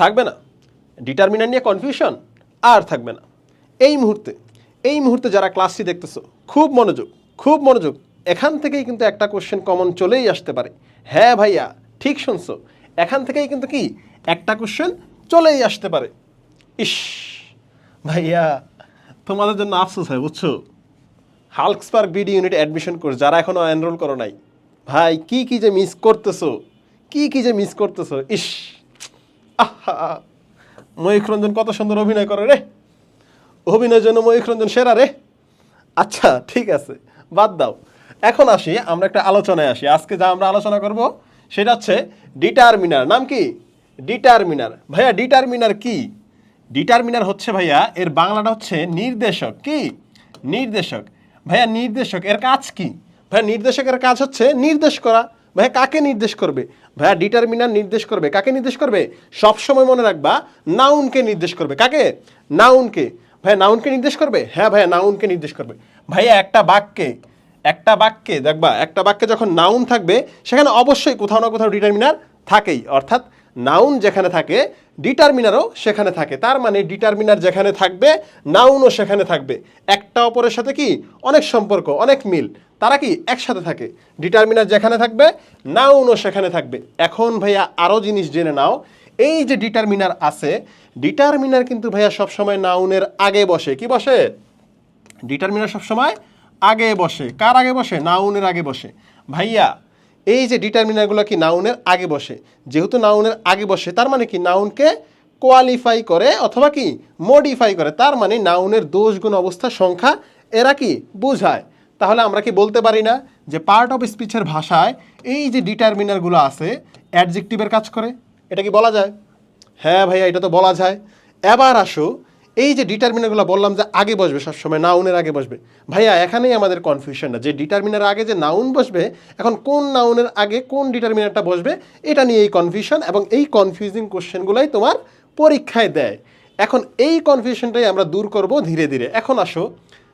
থাকবে না। ডিটারমিনার নিয়ে কনফিউশন আর থাকবে না। এই মুহূর্তে এই মুহূর্তে যারা ক্লাসটি দেখতেছো, খুব মনোযোগ খুব মনোযোগ, এখান থেকেই কিন্তু একটা কোশ্চেন কমন চলেই আসতে পারে। হ্যাঁ ভাইয়া, ঠিক শুনছো। এখান থেকেই কিন্তু কি? একটা কোশ্চেন চলেই আসতে পারে। ইস, ভাইয়া, তোমাদের জন্য আফসোস হয়, বুঝছ? Hulkspark BD unit admission course যারা এখনও এনরোল করো নাই, ভাই, কি কি যে মিস করতেছো, কি কি যে মিস করতেছো, ইস। আহা। ময়ূখ রঞ্জন কত সুন্দর অভিনয় করে রে। অভিনয়ের জন্য ময়ূখ রঞ্জন সেরা রে। আচ্ছা ঠিক আছে, বাদ দাও। এখন আসি, আমরা একটা আলোচনায় আসি। আজকে যা আমরা আলোচনা করব, সেটা হচ্ছে ডিটারমিনার। নাম কি? ডিটারমিনার। ভাইয়া, ডিটারমিনার কি? ডিটারমিনার হচ্ছে ভাইয়া, এর বাংলাটা হচ্ছে নির্দেশক। কি? নির্দেশক। ভাইয়া, নির্দেশক এর কাজ কি? ভাইয়া, নির্দেশকের কাজ হচ্ছে নির্দেশ করা। ভাইয়া, কাকে নির্দেশ করবে? ভাইয়া ডিটারমিনার নির্দেশ করবে। কাকে নির্দেশ করবে? সবসময় মনে রাখবা নাউনকে নির্দেশ করবে। কাকে? নাউনকে ভাইয়া নাউনকে নির্দেশ করবে? হ্যাঁ ভাইয়া নাউনকে নির্দেশ করবে। ভাইয়া, একটা বাক্যে একটা বাক্যে, দেখবা, একটা বাক্যে যখন নাউন থাকবে, সেখানে অবশ্যই কোথাও না কোথাও ডিটারমিনার থাকেই। অর্থাৎ নাউন যেখানে থাকে ডিটারমিনারও সেখানে থাকে। তার মানে ডিটারমিনার যেখানে থাকবে নাউনও সেখানে থাকবে। একটা অপরের সাথে কি? অনেক সম্পর্ক, অনেক মিল। তারা কি একসাথে থাকে? ডিটারমিনার যেখানে থাকবে নাউনও সেখানে থাকবে। এখন ভাইয়া আরও জিনিস জেনে নাও। এই যে ডিটারমিনার আছে ডিটারমিনার কিন্তু ভাইয়া সবসময় নাউনের আগে বসে। কি বসে? ডিটারমিনার সবসময় আগে বসে। কার আগে বসে? নাউনের আগে বসে। ভাইয়া, এই যে ডিটারমিনারগুলো কি নাউনের আগে বসে? যেহেতু নাউনের আগে বসে, তার মানে কি নাউনকে কোয়ালিফাই করে অথবা কি মডিফাই করে? তার মানে নাউনের দোষগুণ অবস্থা সংখ্যা এরা কি? বোঝায়। তাহলে আমরা কি বলতে পারি না যে পার্ট অফ স্পিচের ভাষায় এই যে ডিটারমিনারগুলো আছে অ্যাডজেক্টিভের কাজ করে? এটা কি বলা যায়? হ্যাঁ ভাইয়া, এটা তো বলা যায়। এবার আসো, এই যে ডিটারমিনারগুলো বললাম যে আগে বসবে, সবসময় নাউনের আগে বসবে। ভাইয়া, এখানেই আমাদের কনফিউশনটা যে ডিটারমিনার আগে যে নাউন বসবে, এখন কোন নাউনের আগে কোন ডিটারমিনারটা বসবে, এটা নিয়ে এই কনফিউশন এবং এই কনফিউজিং কোশ্চেনগুলোই তোমার পরীক্ষায় দেয়। এখন এই কনফিউশনটাই আমরা দূর করব ধীরে ধীরে। এখন আসো,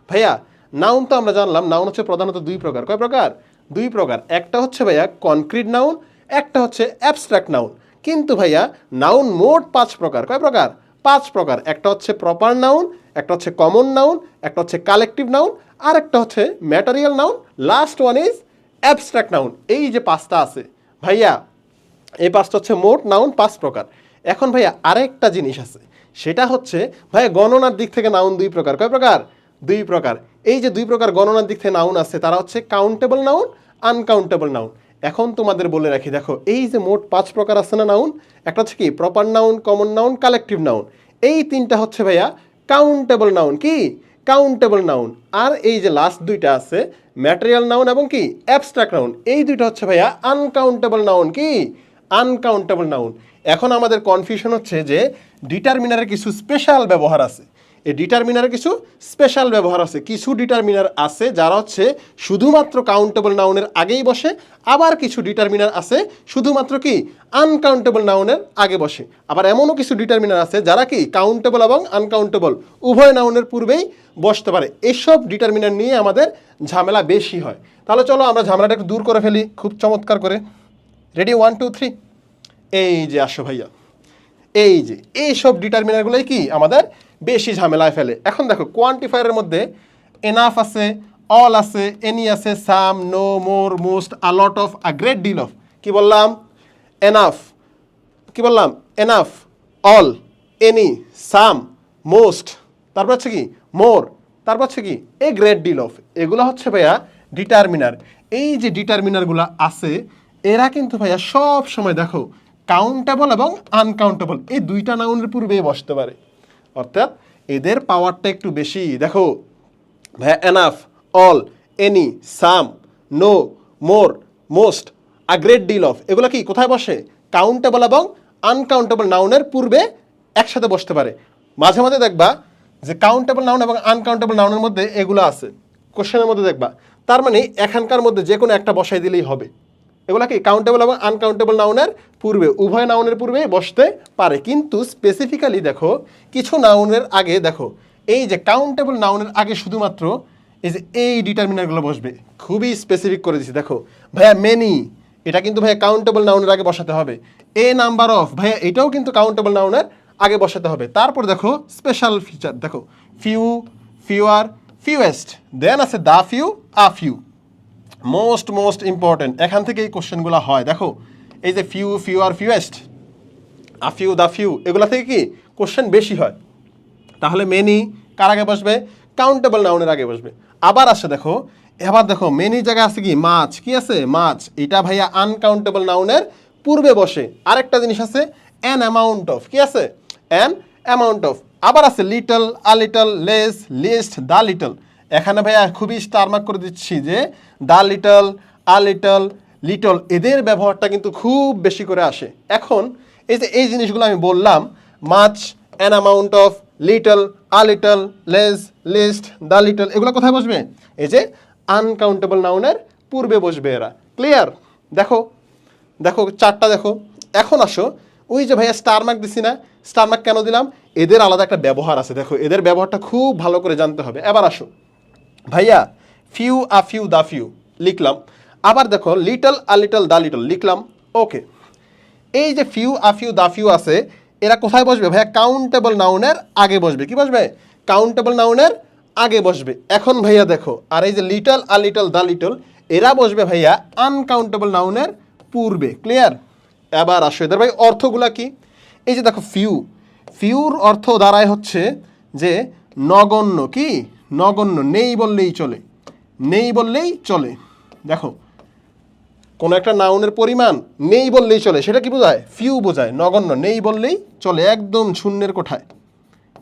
ভাইয়া নাউন তো আমরা জানলাম নাউন হচ্ছে প্রধানত দুই প্রকার। কয় প্রকার? দুই প্রকার। একটা হচ্ছে ভাইয়া কনক্রিট নাউন একটা হচ্ছে অ্যাবস্ট্রাক্ট নাউন কিন্তু ভাইয়া নাউন মোট পাঁচ প্রকার। কয় প্রকার? পাঁচ প্রকার। একটা হচ্ছে প্রপার নাউন একটা হচ্ছে কমন নাউন একটা হচ্ছে কালেকটিভ নাউন আর একটা হচ্ছে material noun last one is abstract noun এই যে পাঁচটা আছে। ভাইয়া, এই পাঁচটা হচ্ছে মোট নাউন পাঁচ প্রকার। এখন ভাইয়া আরেকটা জিনিস আছে। সেটা হচ্ছে, ভাইয়া গণনার দিক থেকে নাউন দুই প্রকার। কয় প্রকার? দুই প্রকার। এই যে দুই প্রকার গণনার দিক থেকে নাউন আছে, তারা হচ্ছে কাউন্টেবল নাউন আনকাউন্টেবল নাউন এখন তোমাদের বলে রাখি, দেখো, এই যে মোট পাঁচ প্রকার আছে না নাউন একটা হচ্ছে কি proper noun common noun collective noun এই তিনটা হচ্ছে ভাইয়া কাউন্টেবল নাউন কি? কাউন্টেবল নাউন আর এই যে লাস্ট দুইটা আছে ম্যাটেরিয়াল নাউন এবং কি অ্যাবস্ট্রাক্ট নাউন এই দুইটা হচ্ছে ভাইয়া আনকাউন্টেবল নাউন কি? আনকাউন্টেবল নাউন এখন আমাদের কনফিউশন হচ্ছে যে ডিটারমিনারের কিছু স্পেশাল ব্যবহার আছে। এই ডিটারমিনারের কিছু স্পেশাল ব্যবহার আছে। কিছু ডিটারমিনার আছে যারা হচ্ছে শুধুমাত্র কাউন্টেবল নাউনের আগেই বসে, আবার কিছু ডিটারমিনার আছে শুধুমাত্র কি? আনকাউন্টেবল নাউনের আগে বসে। আবার এমনও কিছু ডিটারমিনার আছে যারা কি? কাউন্টেবল এবং আনকাউন্টেবল উভয় নাউনের পূর্বেই বসতে পারে। এসব ডিটারমিনার নিয়ে আমাদের ঝামেলা বেশি হয়। তাহলে চলো আমরা ঝামেলাটা একটু দূর করে ফেলি, খুব চমৎকার করে। রেডি ওয়ান টু থ্রি এই যে আসো ভাইয়া। এই যে, এইসব ডিটারমিনারগুলোই কি? আমাদের বেশি ঝামেলায় ফেলে। এখন দেখো কোয়ান্টিফায়ারের মধ্যে এনাফ আছে অল আছে এনি আছে some no more most a lot of a great deal of কি বললাম? এনাফ কি বললাম? Enough all any some most তারপর হচ্ছে কি? মোর তারপর হচ্ছে কি? এ গ্রেট ডিল অফ এগুলো হচ্ছে ভাইয়া ডিটারমিনার এই যে ডিটারমিনারগুলো আছে, এরা কিন্তু ভাইয়া সব সময় দেখো কাউন্টেবল এবং আনকাউন্টেবল এই দুইটা নাউনের পূর্বেই বসতে পারে। অর্থাৎ এদের পাওয়ারটা একটু বেশি। দেখো ভাইয়া enough all any some no more most a great deal of এগুলো কি, কোথায় বসে? কাউন্টেবল এবং আনকাউন্টেবল নাউনের পূর্বে একসাথে বসতে পারে। মাঝে মাঝে দেখবা যে কাউন্টেবল নাউন এবং আনকাউন্টেবল নাউনের মধ্যে এগুলো আছে। কোশ্চেনের মধ্যে দেখবা। তার মানে এখানকার মধ্যে যে কোনো একটা বসাই দিলেই হবে। এগুলো কি কাউন্টেবল এবং আনকাউন্টেবল নাউনের পূর্বে? উভয় নাউনের পূর্বে বসতে পারে। কিন্তু স্পেসিফিক্যালি দেখো, কিছু নাউনের আগে দেখো, এই যে কাউন্টেবল নাউনের আগে শুধুমাত্র এই যে এই ডিটারমিনারগুলো বসবে, খুবই স্পেসিফিক করে দিচ্ছি দেখো, ভাইয়া মেনি এটা কিন্তু ভাইয়া কাউন্টেবল নাউনের আগে বসাতে হবে। এ নাম্বার অফ ভাইয়া এটাও কিন্তু কাউন্টেবল নাউনের আগে বসাতে হবে। তারপর দেখো স্পেশাল ফিচার দেখো ফিউ ফিউয়ার ফিউয়েস্ট দেন আছে the few a few most most important এখান থেকে এই কোশ্চেনগুলো হয়। দেখো, এই যে few few R fewest a few the few এগুলা থেকে কি কোশ্চেন বেশি হয়? তাহলে মেনি কার আগে বসবে? কাউন্টেবল নাউনের আগে বসবে। আবার আসে দেখো, এবার দেখো মেনি জায়গায় আছে কি? মাছ কি আছে? মাছ এটা ভাইয়া আনকাউন্টেবল নাউনের পূর্বে বসে। আরেকটা জিনিস আছে অ্যান অ্যামাউন্ট অফ কি আছে? অ্যান অ্যামাউন্ট অফ আবার আছে little a little less least the little এখানে ভাইয়া খুবই স্টারমার্ক করে দিচ্ছি যে the little, a little little এদের ব্যবহারটা কিন্তু খুব বেশি করে আসে। এখন এই যে এই জিনিসগুলো আমি বললাম much an amount of little a little less least the little, এগুলো কোথায় বসবে? এই যে আনকাউন্টেবল নাউনের পূর্বে বসবে এরা। ক্লিয়ার দেখো দেখো চারটা দেখো। এখন আসো, ওই যে ভাইয়া স্টার মার্ক দিছি না স্টার মার্ক কেন দিলাম? এদের আলাদা একটা ব্যবহার আছে। দেখো, এদের ব্যবহারটা খুব ভালো করে জানতে হবে। এবার আসো। ভাইয়া few a few the few লিখলাম। আবার দেখো little a little the little লিখলাম। ওকে এই যে few a few the few আছে, এরা কোথায় বসবে ভাইয়া? কাউন্টেবল নাউনের আগে বসবে। কি বসবে? কাউন্টেবল নাউনের আগে বসবে। এখন ভাইয়া দেখো, আর এই যে little a little the little এরা বসবে ভাইয়া আনকাউন্টেবল নাউনের পূর্বে। ক্লিয়ার এবার আসো এদের ভাই, অর্থগুলা কি? এই যে দেখো ফিউ ফিউর অর্থ দাঁড়ায় হচ্ছে যে নগণ্য, কি? নগণ্য, নেই বললেই চলে। নেই বললেই চলে। দেখো, কোনো একটা নাউনের পরিমাণ নেই বললেই চলে, সেটা কি বোঝায়? ফিউ বোঝায়। নগণ্য, নেই বললেই চলে, একদম শূন্যের কোঠায়।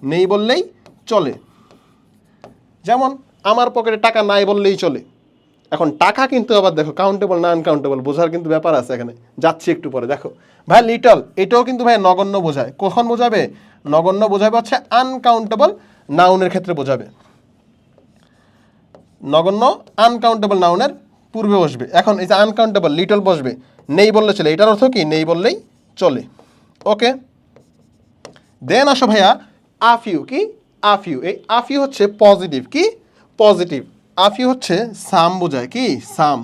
নেই বললেই চলে। যেমন, আমার পকেটে টাকা নাই বললেই চলে। এখন টাকা কিন্তু আবার দেখো কাউন্টেবল না আনকাউন্টেবল বোঝার কিন্তু ব্যাপার আছে এখানে। যাচ্ছি একটু পরে, দেখো। ভাই লিটল এটাও কিন্তু ভাই নগণ্য বোঝায়। কখন বোঝাবে? নগণ্য বোঝাবে হচ্ছে আনকাউন্টেবল নাউনের ক্ষেত্রে বোঝাবে। নগণ্য আনকাউন্টেবল নাউনের পূর্বে বসবে। এখন এই যে আনকাউন্টেবল লিটল বসবে, নেই বললে চলে। এটার অর্থ কি? নেই বললেই চলে। ওকে দেন আসো ভাইয়া আফিউ কি? আফিউ এই আফিউ হচ্ছে পজিটিভ কি? পজিটিভ আফিউ হচ্ছে সাম বোঝায়, কি? সাম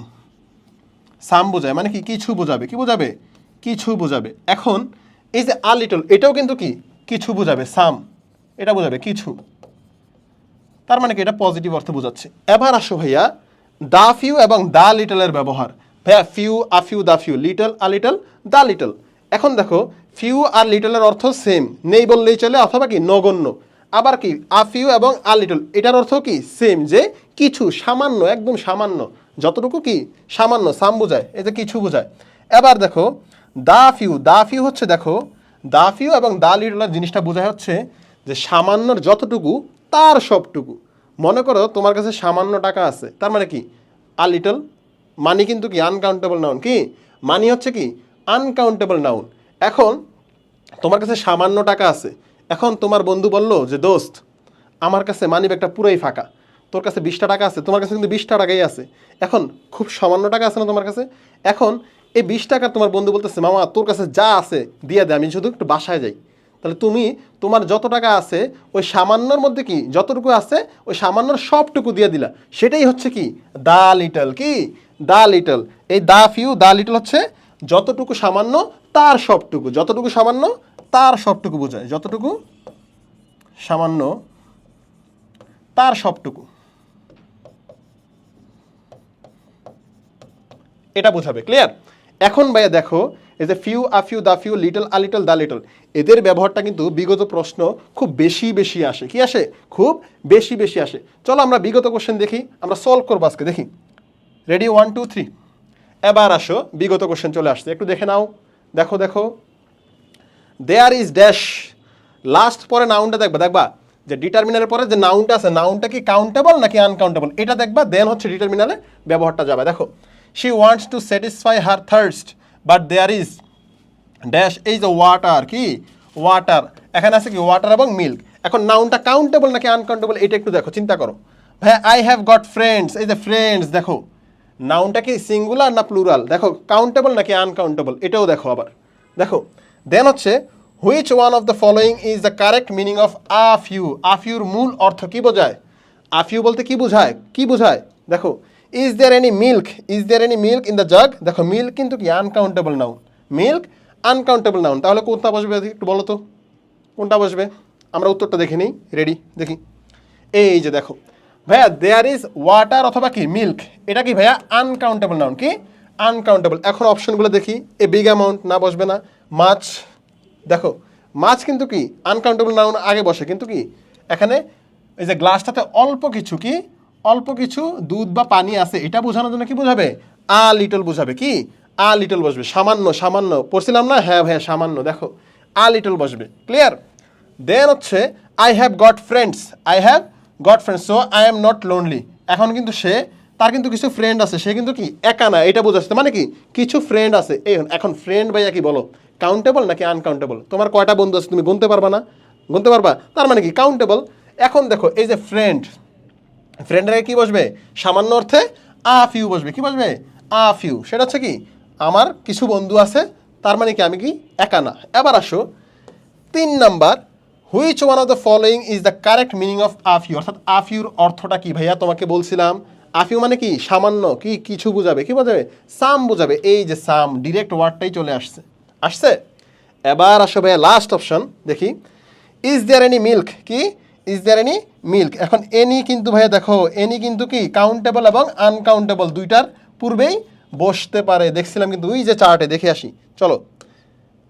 সাম বোঝায় মানে কি? কিছু বোঝাবে। কি বোঝাবে? কিছু বোঝাবে। এখন এই যে আ লিটল এটাও কিন্তু কি? কিছু বোঝাবে সাম এটা বোঝাবে, কিছু। তার মানে কি? এটা পজিটিভ অর্থ বোঝাচ্ছে। এবার আসো ভাইয়া, দা ফিউ এবং দা লিটলের ব্যবহার। ভাইয়া, few, a few, the few, little, a little, the little. এখন দেখো, ফিউ আর লিটলের অর্থ সেম নেই বললেই চলে, অথবা কি? নগণ্য। আবার কি? আ ফিউ এবং আ লিটল, এটার অর্থ কি? সেম যে কিছু, সামান্য, একদম সামান্য। যতটুকু কি? সামান্য সাম বোঝায়। যে কিছু বোঝায়। এবার দেখো, দা ফিউ দা ফিউ হচ্ছে দেখো, দা ফিউ এবং দা লিটলের জিনিসটা বোঝায় হচ্ছে যে সামান্যর যতটুকু তার সবটুকু। মনে করো তোমার কাছে সামান্য টাকা আছে, তার মানে কি? আ লিটল মানি কিন্তু কি? আনকাউন্টেবল নাউন কি? মানি হচ্ছে কি? আনকাউন্টেবল নাউন এখন তোমার কাছে সামান্য টাকা আছে, এখন তোমার বন্ধু বলল যে, দোস্ত, আমার কাছে মানি ব্যাগটা পুরোই ফাঁকা। তোর কাছে বিশটা টাকা আছে, তোমার কাছে কিন্তু বিশটা টাকাই আছে। এখন খুব সামান্য টাকা আছে না তোমার কাছে? এখন এই বিশ টাকা তোমার বন্ধু বলতেছে, মামা, তোর কাছে যা আছে, দিয়ে দে, আমি শুধু একটু বাসায় যাই। তাহলে তুমি তোমার যত টাকা আছে, ওই সামান্যর মধ্যে কি? যতটুকু আছে, ওই সামান্যর সবটুকু দিয়ে দিলা। সেটাই হচ্ছে কি? দা লিটল কি? The little. এই দা ফিউ, দা লিটল হচ্ছে যতটুকু সামান্য, তার সবটুকু। যতটুকু সামান্য, তার সবটুকু বোঝায়। যতটুকু সামান্য, তার সবটুকু। এটা বোঝাবে। ক্লিয়ার এখন ভাইয়া দেখো, এই যে few a few the few little a little the little এদের ব্যবহারটা কিন্তু বিগত প্রশ্ন খুব বেশি বেশি আসে। কি আসে? খুব বেশি বেশি আসে। চলো আমরা বিগত কোশ্চেন দেখি, আমরা সলভ করব আজকে, দেখি। রেডি ওয়ান টু থ্রি এবার আসো, বিগত কোশ্চেন চলে আসছে। একটু দেখে নাও। দেখো দেখো। দেয়ার ইজ ড্যাশ লাস্ট পরে নাউনটা দেখবা দেখবা? যে ডিটারমিনারের পরে যে নাউনটা আছে নাউনটা কি কাউন্টেবল নাকি আনকাউন্টেবল এটা দেখবা দেন হচ্ছে ডিটারমিনারে ব্যবহারটা যাবে। দেখো। She wants to satisfy her thirst but there is dash এই যে ওয়াটার কি? ওয়াটার এখানে আছে কি? ওয়াটার এবং মিল্ক এখন নাউনটা কাউন্টেবল নাকি আনকাউন্টেবল এটা একটু দেখো, চিন্তা করো। ভাই আই হ্যাভ গট ফ্রেন্ডস এই যে ফ্রেন্ডস দেখো। নাউনটা কি সিঙ্গুলার না প্লুরাল দেখো কাউন্টেবল নাকি আনকাউন্টেবল এটাও দেখো আবার। দেখো দেন হচ্ছে which one of the following is the correct meaning of a few আফ ইউর মূল অর্থ কি বোঝায়? আফ ইউ বলতে কি বোঝায়? কি বোঝায়? দেখো is there any milk is there any milk in the jug দেখো মিল্ক কিন্তু কি? Uncountable noun milk uncountable noun তাহলে কোনটা বসবে একটু বলো তো। কোনটা বসবে? আমরা উত্তরটা দেখে নিই। রেডি দেখি। এই যে দেখো। ভাইয়া দেয়ার ইজ ওয়াটার অথবা কি? মিল্ক এটা কি ভাইয়া? আনকাউন্টেবল নাউন কি? আনকাউন্টেবল এখন অপশনগুলো দেখি। এ বিগ অ্যামাউন্ট না বসবে না। মাছ দেখো মাছ কিন্তু কি? আনকাউন্টেবল নাউন আগে বসে। কিন্তু কি? এখানে এই যে গ্লাসটাতে অল্প কিছু কি? অল্প কিছু দুধ বা পানি আছে, এটা বোঝানোর জন্য কি বোঝাবে? আ লিটল বোঝাবে। কি? আ লিটল বসবে। সামান্য সামান্য। পড়ছিলাম না? হ্যাঁ ভাইয়া, সামান্য। দেখো, আ লিটল বসবে। ক্লিয়ার দেন হচ্ছে I have got friends I have got friends so I am not lonely এখন কিন্তু সে, তার কিন্তু কিছু ফ্রেন্ড আছে। সে কিন্তু কি? একা না। এটা বোঝাচ্ছে। মানে কি? কিছু ফ্রেন্ড আছে। এই এখন ফ্রেন্ড ভাইয়া কি বলো? কাউন্টেবল নাকি আনকাউন্টেবল তোমার কয়টা বন্ধু আছে তুমি গুনতে পারবা না? গুনতে পারবা? তার মানে কি? কাউন্টেবল এখন দেখো, এই যে ফ্রেন্ড ফ্রেন্ডের আগে কি বসবে? সামান্য অর্থে, আ ফিউ বসবে। কি বসবে? আ ফিউ সেটা হচ্ছে কি, আমার কিছু বন্ধু আছে, তার মানে কি আমি কি একা না। এবার আসো, তিন number which one of the following is the correct meaning of a few অর্থাৎ আফিউর অর্থটা কি? ভাইয়া, তোমাকে বলছিলাম আফিউ মানে কি? সামান্য, কি কিছু বোঝাবে, কি বোঝাবে? সাম বোঝাবে। এই যে সাম, ডিরেক্ট ওয়ার্ডটাই চলে আসছে। আসছে? এবার আসো ভাইয়া লাস্ট অপশন দেখি। ইজ দেয়ার এনি মিল্ক কি? ইজ দেয়ার এনি মিল্ক এখন এনি কিন্তু ভাইয়া দেখো এনি কিন্তু কি? কাউন্টেবল এবং আনকাউন্টেবল দুইটার পূর্বেই বসতে পারে। দেখছিলাম কিন্তু ওই যে চার্টে দেখে আসি। চলো,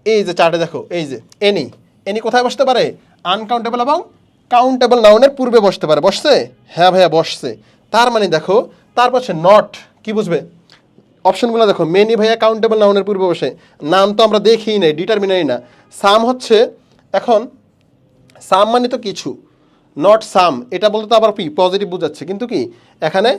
এই যে চার্টে দেখো, এই যে এনি এনি কোথায় বসতে পারে? আনকাউন্টেবল এবং কাউন্টেবল নাউনের পূর্বে বসতে পারে। বসছে? হ্যাঁ ভাইয়া, বসছে। তার মানে দেখো, তারপর হচ্ছে নট কি বুঝবে? অপশনগুলো দেখো মেনি ভাইয়া কাউন্টেবল নাউনের পূর্বে বসে। নাম তো আমরা দেখিই নাই ডিটারমিনারি না। সাম হচ্ছে, এখন সাম মানে তো কিছু। নট সাম এটা বলতে তো আবার কি? পজিটিভ বোঝাচ্ছে। কিন্তু কি? এখানে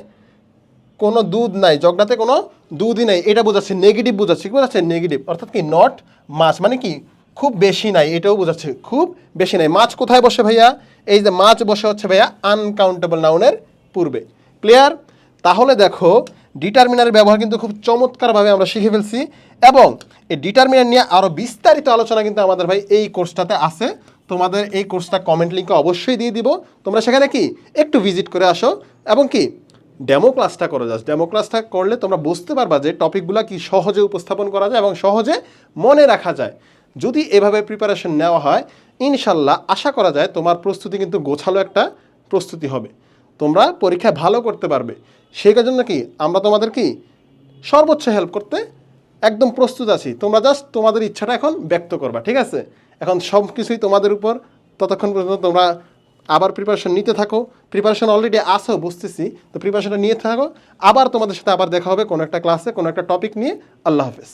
কোনো দুধ নাই। জগটাতে কোনো দুধই নাই। এটা বোঝাচ্ছে। নেগেটিভ বোঝাচ্ছে। কি বোঝাচ্ছে? নেগেটিভ অর্থাৎ কি? নট মাছ মানে কি? খুব বেশি নাই। এটাও বোঝাচ্ছে। খুব বেশি নাই। মাছ কোথায় বসে ভাইয়া? এই যে মাছ বসে হচ্ছে ভাইয়া আনকাউন্টেবল নাউনের পূর্বে। ক্লিয়ার তাহলে দেখো ডিটারমিনারের ব্যবহার কিন্তু খুব চমৎকারভাবে আমরা শিখে ফেলছি। এবং এই ডিটারমিনার নিয়ে আরও বিস্তারিত আলোচনা কিন্তু আমাদের ভাই এই কোর্সটাতে আছে। তোমাদের এই কোর্সটা কমেন্ট লিঙ্কে অবশ্যই দিয়ে দিব। তোমরা সেখানে কি একটু ভিজিট করে আসো এবং কি ডেমো ক্লাসটা করে যাস ডেমো ক্লাসটা করলে তোমরা বুঝতে পারবা যে টপিকগুলো কি সহজে উপস্থাপন করা যায় এবং সহজে মনে রাখা যায়। যদি এভাবে প্রিপারেশন নেওয়া হয়, ইনশাল্লাহ আশা করা যায় তোমার প্রস্তুতি কিন্তু গোছালো একটা প্রস্তুতি হবে। তোমরা পরীক্ষায় ভালো করতে পারবে। সেই জন্য কি আমরা তোমাদের কি সর্বোচ্চ হেল্প করতে একদম প্রস্তুত আছি। তোমরা জাস্ট তোমাদের ইচ্ছাটা এখন ব্যক্ত করবা, ঠিক আছে? এখন সব কিছুই তোমাদের উপর, ততক্ষণ পর্যন্ত তোমরা আবার প্রিপারেশন নিতে থাকো। প্রিপারেশন অলরেডি আসো বুঝতেছি। তো প্রিপারেশনটা নিয়ে থাকো। আবার তোমাদের সাথে আবার দেখা হবে কোনো একটা ক্লাসে কোনো একটা টপিক নিয়ে। আল্লাহ হাফেজ।